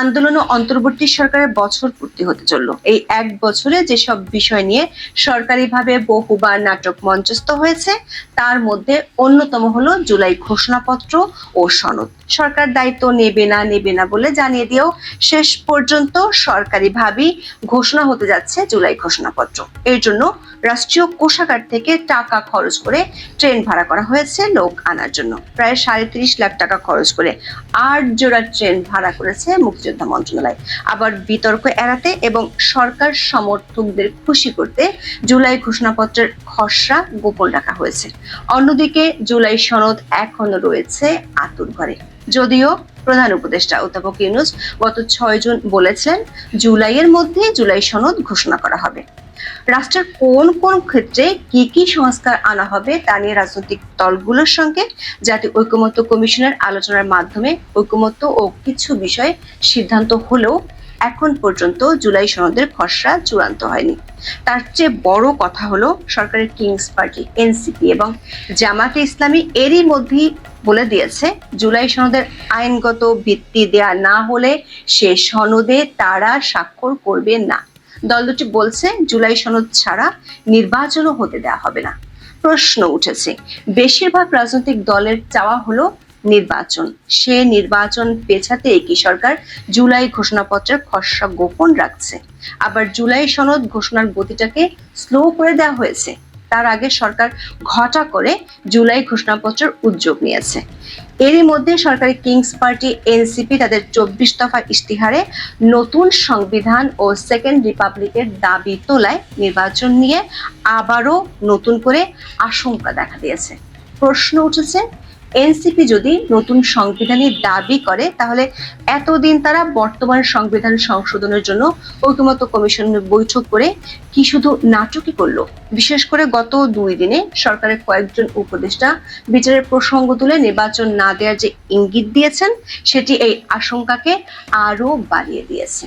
আন্দোলন ও অন্তর্বর্তী সরকারের বছর পূর্তি হতে চলল। এই এক বছরে যেসব বিষয় নিয়ে সরকারিভাবে বহুবার নাটক মঞ্চস্থ হয়েছে, তার মধ্যে অন্যতম হলো জুলাই ঘোষণাপত্র ও সনদ। সরকার দায়িত্ব নেবে না নেবে না বলে জানিয়ে দিয়েও শেষ পর্যন্ত সরকারিভাবেই ঘোষণা হতে যাচ্ছে জুলাই ঘোষণাপত্র। এর জন্য রাষ্ট্রীয় কোষাগার থেকে টাকা খরচ করে ট্রেন ভাড়া করা হয়েছে লোক আনার জন্য। প্রায় সাড়ে তিরিশ লাখ টাকা খরচ করে আট জোড়া ট্রেন ভাড়া করেছে মুক্তিযোদ্ধা মন্ত্রণালয়। আবার বিতর্ক এড়াতে এবং সরকার সমর্থকদের খুশি করতে জুলাই ঘোষণাপত্রের খসড়া গোপন রাখা হয়েছে। অন্যদিকে জুলাই সনদ এখনও রয়েছে আতুর ঘরে যদিও প্রধান উপদেষ্টা অধ্যাপক ইউনুস গত ছয় জুন বলেছেন, জুলাইয়ের মধ্যে জুলাই সনদ ঘোষণা করা হবে। রাষ্ট্রের কোন কোন ক্ষেত্রে কি কি সংস্কার আনা হবে তা নিয়ে রাজনৈতিক দলগুলোর সঙ্গে জাতীয় ঐক্যমত্য কমিশনের আলোচনার মাধ্যমে ঐক্যমত্য ও কিছু বিষয়ে সিদ্ধান্ত হলেও এখন পর্যন্ত জুলাই সনদের খসড়া চূড়ান্ত হয়নি। তার চেয়ে বড় কথা হলো সরকারের কিংস পার্টি, এনসিপি এবং জামাতে ইসলামী এরই মধ্যেই বলে দিয়েছে, জুলাই সনদের আইনগত ভিত্তি দেয়া না হলে সে সনদে তারা স্বাক্ষর করবে না। দল দুটি বলছে জুলাই সনদ ছাড়া নির্বাচনও হতে দেওয়া হবে না। প্রশ্ন উঠেছে, বেশিরভাগ রাজনৈতিক দলের চাওয়া হলো নির্বাচন। সে নির্বাচন পেছাতে একই সরকার জুলাই ঘোষণাপত্রের খসড়া গোপন রাখছে। আবার জুলাই সনদ ঘোষণার গতিটাকে স্লো করে দেওয়া হয়েছে। তার আগে সরকার ঘটা করে জুলাই ঘোষণাপত্রের উদ্যোগ নিয়েছে। এরই মধ্যে সরকারি কিংস পার্টি, এনসিপি তাদের চব্বিশ দফা ইশতিহারে নতুন সংবিধান ও সেকেন্ড রিপাবলিকের দাবি তোলায় নির্বাচন নিয়ে আবারও নতুন করে আশঙ্কা দেখা দিয়েছে। প্রশ্ন উঠেছে এনসিপি যদি নতুন সংবিধানের দাবি করে, তাহলে এতদিন তারা বর্তমান সংবিধান সংশোধনের জন্য ঐকমত্য কমিশনের বৈঠক করে কি শুধু নাটকই করল? বিশেষ করে গত দুই দিনে সরকারের কয়েকজন উপদেষ্টা বিচারের প্রসঙ্গ তুলে নির্বাচন না দেওয়ার যে ইঙ্গিত দিয়েছেন, সেটি এই আশঙ্কাকে আরও বাড়িয়ে দিয়েছে।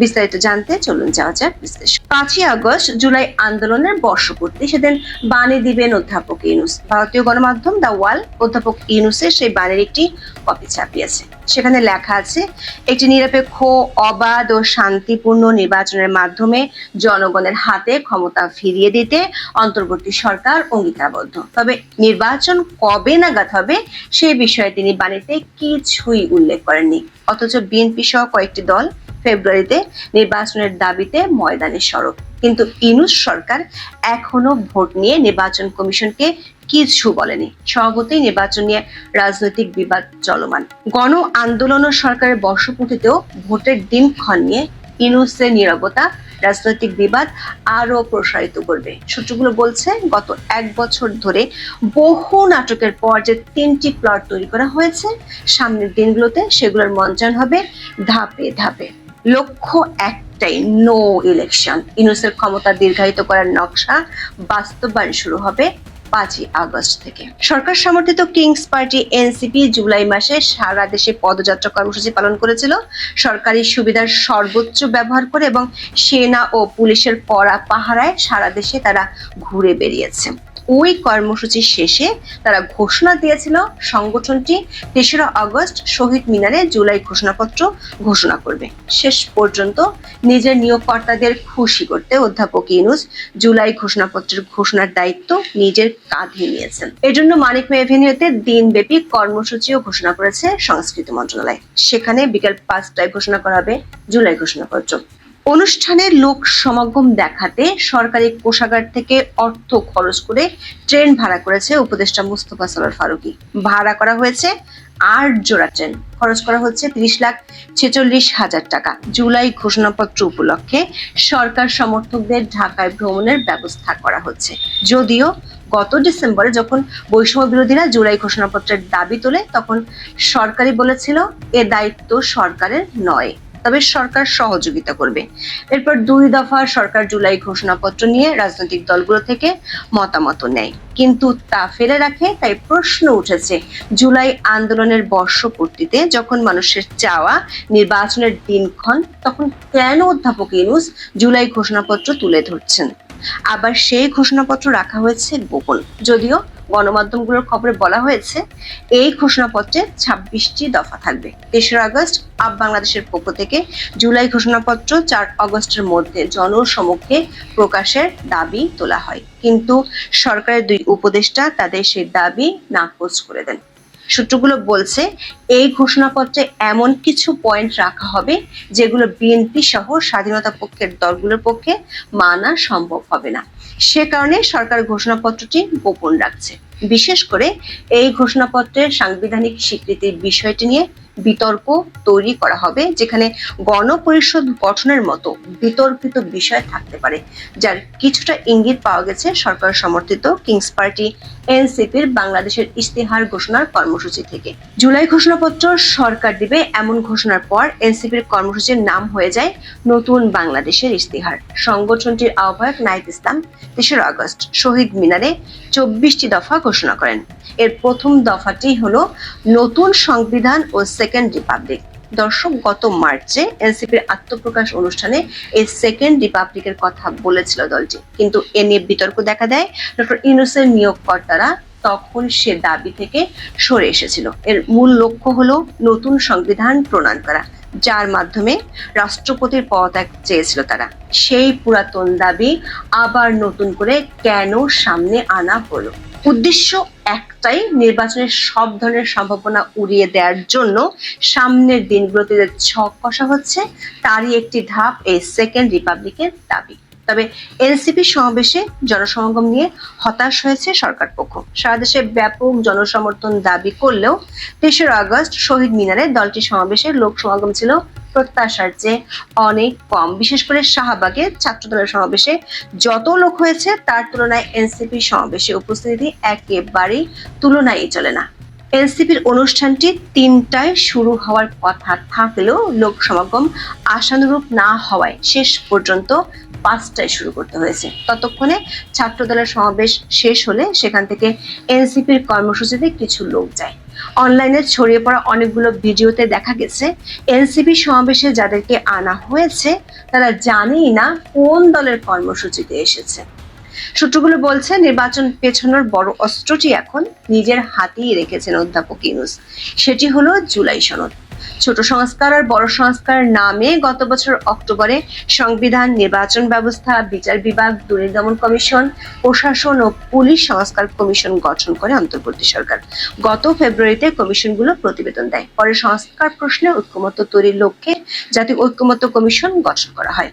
বিস্তারিত জানতে চলুন যাওয়া যাক, বিশ্লেষণ। পাঁচই আগস্ট জুলাই আন্দোলনের বর্ষপূর্তি। সেদিন বাণী দিবেন অধ্যাপক ইউনুস। ভারতীয় গণমাধ্যম দ্য ওয়াল অধ্যাপক ইউনুসের সেই বাণীর একটি কপি ছাপিয়েছে। সেখানে লেখা আছে, একটি নিরপেক্ষ, অবাধ ও শান্তিপূর্ণ নির্বাচনের মাধ্যমে জনগণের হাতে ক্ষমতা ফিরিয়ে দিতে অন্তর্বর্তী সরকার অঙ্গীকারবদ্ধ। তবে নির্বাচন কবে নাগাদ হবে, সে বিষয়ে তিনি বাণীতে কিছুই উল্লেখ করেননি। অথচ বিএনপি সহ কয়েকটি দল ফেব্রুয়ারিতে নির্বাচনের দাবিতে ময়দানে সড়ক। কিন্তু ইনুস সরকার এখনও ভোট নিয়ে নির্বাচন কমিশনকে কিছু বলেনি। স্বভাবতই নির্বাচন নিয়ে রাজনৈতিক বিবাদ চলমান। গণ আন্দোলন ও সরকারের বর্ষপূর্তিতেও ভোটের দিনক্ষণ নিয়ে ইনুসের নীরবতা, রাজনৈতিক বিবাদ আরও প্রসারিত করবে। সূত্রগুলো বলছে, গত এক বছর ধরে বহু নাটকের পর যে তিনটি প্লট তৈরি করা হয়েছে, সামনের দিনগুলোতে সেগুলোর মঞ্চায়ন হবে ধাপে ধাপে। লক্ষ্য একটাই নো ইলেকশন ইউনুসের ক্ষমতা দীর্ঘায়িত করার নকশা বাস্তবায়ন শুরু হবে পাঁচই আগস্ট থেকে। সরকার সমর্থিত কিংস পার্টি এনসিপি জুলাই মাসে সারা দেশে পদযাত্রা কর্মসূচি পালন করেছিল। সরকারি সুবিধার সর্বোচ্চ ব্যবহার করে এবং সেনা ও পুলিশের কড়া পাহারায় সারা দেশে তারা ঘুরে বেরিয়েছে ওই কর্মসূচি শেষে তারা ঘোষণা দিয়েছিল সংগঠনটি তেসরা আগস্ট শহীদ মিনারে জুলাই ঘোষণাপত্র ঘোষণা করবে। শেষ পর্যন্ত নিজের নিয়োগকর্তাদের খুশি করতে অধ্যাপক ইউনুস জুলাই ঘোষণাপত্রের ঘোষণার দায়িত্ব নিজের কাঁধে নিয়েছেন। এজন্য মানিক এভিনিউতে দিনব্যাপী কর্মসূচিও ঘোষণা করেছে সংস্কৃতি মন্ত্রণালয়। সেখানে বিকেল পাঁচটায় ঘোষণা করা হবে জুলাই ঘোষণাপত্র। অনুষ্ঠানে লোক সমাগম দেখাতে সরকারি কোষাগার থেকে অর্থ খরচ করে ট্রেন ভাড়া করেছে উপদেষ্টা মুস্তফা সরোয়ার ফারুকি। ভাড়া করা হয়েছে আট জোড়া ট্রেন। খরচ করা হচ্ছে তিরিশ লাখ ছেচল্লিশ হাজার টাকা। জুলাই ঘোষণাপত্র উপলক্ষে সরকার সমর্থকদের ঢাকায় ভ্রমণের ব্যবস্থা করা হচ্ছে। যদিও গত ডিসেম্বরে যখন বৈষম্য বিরোধীরা জুলাই ঘোষণাপত্রের দাবি তোলে, তখন সরকারই বলেছিল, এ দায়িত্ব সরকারের নয়। তবে সরকার সহযোগিতা করবে। এরপর দুই দফা সরকার জুলাই ঘোষণাপত্র নিয়ে রাজনৈতিক দলগুলো থেকে মতামত নেয়। কিন্তু তা ফেলে রাখে, তাই প্রশ্ন উঠেছে জুলাই আন্দোলনের বর্ষপূর্তিতে যখন মানুষের চাওয়া নির্বাচনের দিনক্ষণ, তখন কেন অধ্যাপক ইনুস জুলাই ঘোষণাপত্র তুলে ধরছেন? আবার সেই ঘোষণাপত্র রাখা হয়েছে গোপন, যদিও গণমাধ্যমগুলোর খবরে বলা হয়েছে, এই ঘোষণাপত্রে ছাব্বিশটি দফা থাকবে। তেসরা আগস্ট, আপ বাংলাদেশের পক্ষ থেকে জুলাই ঘোষণাপত্র, চার আগস্টের মধ্যে জনসমক্ষে প্রকাশের দাবি তোলা হয়। কিন্তু সরকারের দুই উপদেষ্টা তাদের সেই দাবি নাকচ করে দেন। সূত্রগুলো বলছে, এই ঘোষণাপত্রে এমন কিছু পয়েন্ট রাখা হবে যেগুলো বিএনপি সহ স্বাধীনতা পক্ষের দলগুলোর পক্ষে মানা সম্ভব হবে না। সে কারণে সরকার ঘোষণাপত্রটি গোপন রাখছে। বিশেষ করে এই ঘোষণাপত্রের সাংবিধানিক স্বীকৃতির বিষয়টি নিয়ে বিতর্ক তৈরি করা হবে, যেখানে গণপরিষদ গঠনের মতো বিতর্কিত বিষয় থাকতে পারে, যার কিছুটা ইঙ্গিত পাওয়া গেছে সরকার সমর্থিত কিংস পার্টি এনসিপির বাংলাদেশের ইস্তেহার ঘোষণার কর্মসূচি থেকে। জুলাই ঘোষণাপত্র সরকার দিবে, এমন ঘোষণার পর এনসিপির কর্মসূচির নাম হয়ে যায় নতুন বাংলাদেশের ইস্তেহার সংগঠনটির আহ্বায়ক নাইত ইসলাম তেসরা আগস্ট শহীদ মিনারে চব্বিশটি দফা ঘোষণা করেন। এর প্রথম দফাটি হলো নতুন সংবিধান ও সেকেন্ড রিপাবলিক। দর্শক, গত মার্চে এনসিপির আত্মপ্রকাশ অনুষ্ঠানে এই সেকেন্ড রিপাবলিকের কথা বলেছিল দলটি। কিন্তু এ নিয়ে বিতর্ক দেখা দেয়। ডক্টর ইউনুসের নিয়োগকর্তারা তখন সে দাবি থেকে সরে এসেছিল। এর মূল লক্ষ্য হলো নতুন সংবিধান প্রণয়ন করা, যার মাধ্যমে রাষ্ট্রপতির পদত্যাগ চেয়েছিল তারা। সেই পুরাতন দাবি আবার নতুন করে কেন সামনে আনা হলো? উদ্দেশ্য একটাই, নির্বাচনের সব ধরনের সম্ভাবনা উড়িয়ে দেওয়ার জন্য সামনের দিনগুলোতে যে ছক কষা হচ্ছে, তারই একটি ধাপ এই সেকেন্ড রিপাবলিকের দাবি। তবে এনসিপি সমাবেশে জনসমাগম নিয়ে হতাশ হয়েছে সরকার পক্ষ। সারা দেশে ব্যাপক জনসমর্থন দাবি করলেও তেসরা আগস্ট শহীদ মিনারে দলটি সমাবেশের লোক সমাগম ছিল প্রত্যাশার চেয়ে অনেক কম। বিশেষ করে শাহবাগে ছাত্রদলের সমাবেশে যত লোক হয়েছে, তার তুলনায় এনসিপি সমাবেশে উপস্থিতি একেবারেই তুলনায় চলে না। এনসিপির অনুষ্ঠানটি তিনটায় শুরু হওয়ার কথা থাকলেও লোক সমাগম আশানুরূপ না হওয়ায় শেষ পর্যন্ত পাঁচটায় শুরু করতে হয়েছে। ততক্ষণে ছাত্রদলের সমাবেশ শেষ হলে সেখান থেকে এনসিপির কর্মসূচিতে কিছু লোক যায়। অনলাইনে ছড়িয়ে পড়া অনেকগুলো ভিডিওতে দেখা গেছে, এনসিপি সমাবেশে যাদেরকে আনা হয়েছে, তারা জানেই না কোন দলের কর্মসূচিতে এসেছে। সূত্রগুলো বলছে, নির্বাচন পেছানোর বড় অস্ত্রটি এখন নিজের হাতেই রেখেছেন অধ্যাপক ইউনুস। সেটি হলো জুলাই সনদ। ছোট সংস্কার আর বড় সংস্কার নামে গত বছর অক্টোবরে সংবিধান নির্বাচন ব্যবস্থা, বিচার বিভাগ দুর্নীতি দমন কমিশন, প্রশাসন ও পুলিশ সংস্কার কমিশন গঠন করে অন্তর্বর্তী সরকার। গত ফেব্রুয়ারিতে কমিশনগুলো প্রতিবেদন দেয়। পরে সংস্কার প্রশ্নে ঐক্যমত্য তৈরির লক্ষ্যে জাতীয় ঐক্যমত্য কমিশন গঠন করা হয়।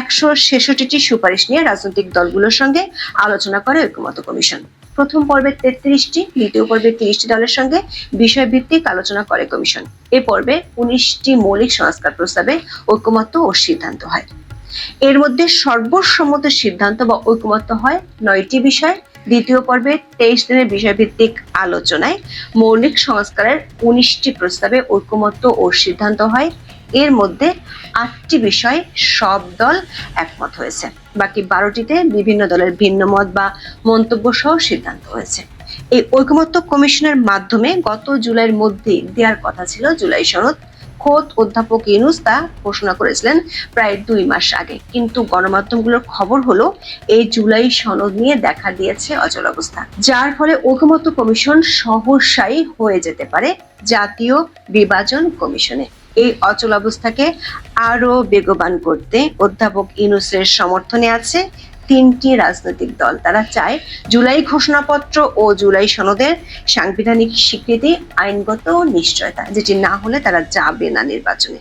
একশো ছেষট্টিটি সুপারিশ নিয়ে রাজনৈতিক দলগুলোর সঙ্গে আলোচনা করে ঐক্যমত্য কমিশন। প্রথম পর্বে তেত্রিশটি, দ্বিতীয় পর্বে তিরিশটি দলের সঙ্গে বিষয়ভিত্তিক আলোচনা করে কমিশন। এ পর্বে উনিশটি মৌলিক সংস্কার প্রস্তাবে ঐক্যমত্য ও সিদ্ধান্ত হয়। এর মধ্যে সর্বসম্মত সিদ্ধান্ত বা ঐক্যমত্য হয় নয়টি বিষয়। দ্বিতীয় পর্বে তেইশ দিনের বিষয়ভিত্তিক আলোচনায় মৌলিক সংস্কারের উনিশটি প্রস্তাবে ঐক্যমত্য ও সিদ্ধান্ত হয়। এর মধ্যে আটটি বিষয় সব দল একমত হয়েছে। বাকি বারোটিতে বিভিন্ন দলের ভিন্ন মত বা মন্তব্য সহ সিদ্ধান্ত হয়েছে। এই ঐকমত্য কমিশনের মাধ্যমে গত জুলাইয়ের মধ্যে দেওয়ার কথা ছিল জুলাই সনদ খোদ অধ্যাপক ইউনুস তা ঘোষণা করেছিলেন প্রায় দুই মাস আগে। কিন্তু গণমাধ্যমগুলোর খবর হলো, এই জুলাই সনদ নিয়ে দেখা দিয়েছে অচল অবস্থা। যার ফলে ঐকমত্য কমিশন সহসাই হয়ে যেতে পারে জাতীয় বিভাজন কমিশনে। এই অচল অবস্থাকে আরও বেগবান করতে অধ্যাপক ইউনুসের সমর্থনে আছে তিনটি রাজনৈতিক দল। তারা চায় জুলাই ঘোষণাপত্র ও জুলাই সনদের সাংবিধানিক স্বীকৃতি, আইনগত নিশ্চয়তা, যেটি না হলে তারা যাবে না নির্বাচনে।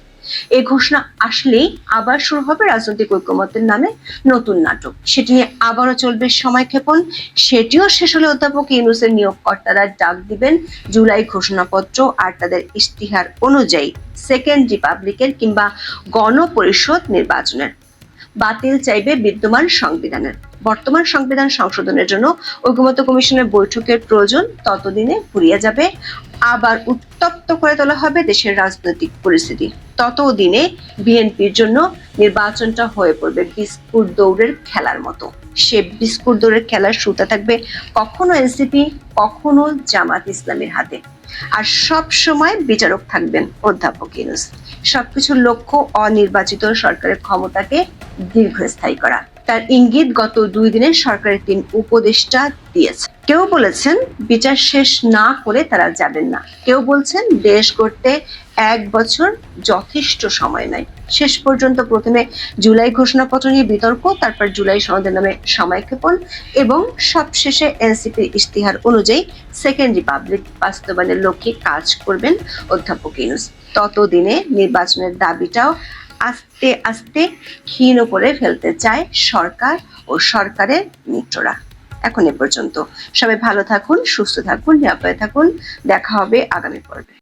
এই ঘোষণা আসলেই আবার শুরু হবে রাজনৈতিক ঐক্যমতের নামে নতুন নাটক। সেটি নিয়ে আবারও চলবে সময়ক্ষেপণ সেটিও শেষ হলে অধ্যাপক ইউনুসের নিয়োগকর্তারা ডাক দিবেন জুলাই ঘোষণাপত্র আর তাদের ইশতিহার অনুযায়ী সেকেন্ড রিপাবলিকের কিংবা গণপরিষদ নির্বাচনের। বাতিল চাইবে বিদ্যমান সংবিধানের। বর্তমান সংবিধান সংশোধনের জন্য ঐক্যমত্য কমিশনের বৈঠকের প্রয়োজন ততদিনে ফুরিয়ে যাবে। আবার উত্তপ্ত করে তোলা হবে দেশের রাজনৈতিক পরিস্থিতি। ততদিনে বিএনপির জন্য নির্বাচনটা হয়ে পড়বে বিস্কুট দৌড়ের খেলার মতো। সে বিস্কুট দৌড়ের খেলার সুতা থাকবে কখনো এনসিপি কখনো জামাত ইসলামের হাতে। আর সব সময় বিচারক থাকবেন অধ্যাপক ইউনুস। সবকিছুর লক্ষ্য অনির্বাচিত সরকারের ক্ষমতাকে দীর্ঘস্থায়ী করা। তার ইঙ্গিত গত দুই দিনে সরকারের তিন উপদেষ্টা দিয়েছে। কেউ বলেছেন, বিচার শেষ না করে তারা যাবেন না। কেউ বলছেন, দেশ করতে এক বছর যথেষ্ট সময় নয় শেষ পর্যন্ত প্রথমে জুলাই ঘোষণাপত্র নিয়ে বিতর্ক, তারপর জুলাই সনদের নামে সময়ক্ষেপণ এবং সবশেষে এনসিপি ইশতিহার অনুযায়ী সেকেন্ড রিপাবলিক বাস্তবায়নের লক্ষ্যে কাজ করবেন অধ্যাপক ইউনুস। ততদিনে নির্বাচনের দাবিটাও আস্তে আস্তে ক্ষীণ করে ফেলতে চায় সরকার ও সরকারের মিত্ররা। এখন এ পর্যন্ত। সবাই ভালো থাকুন, সুস্থ থাকুন, নিরাপদে থাকুন। দেখা হবে আগামী পর্বে।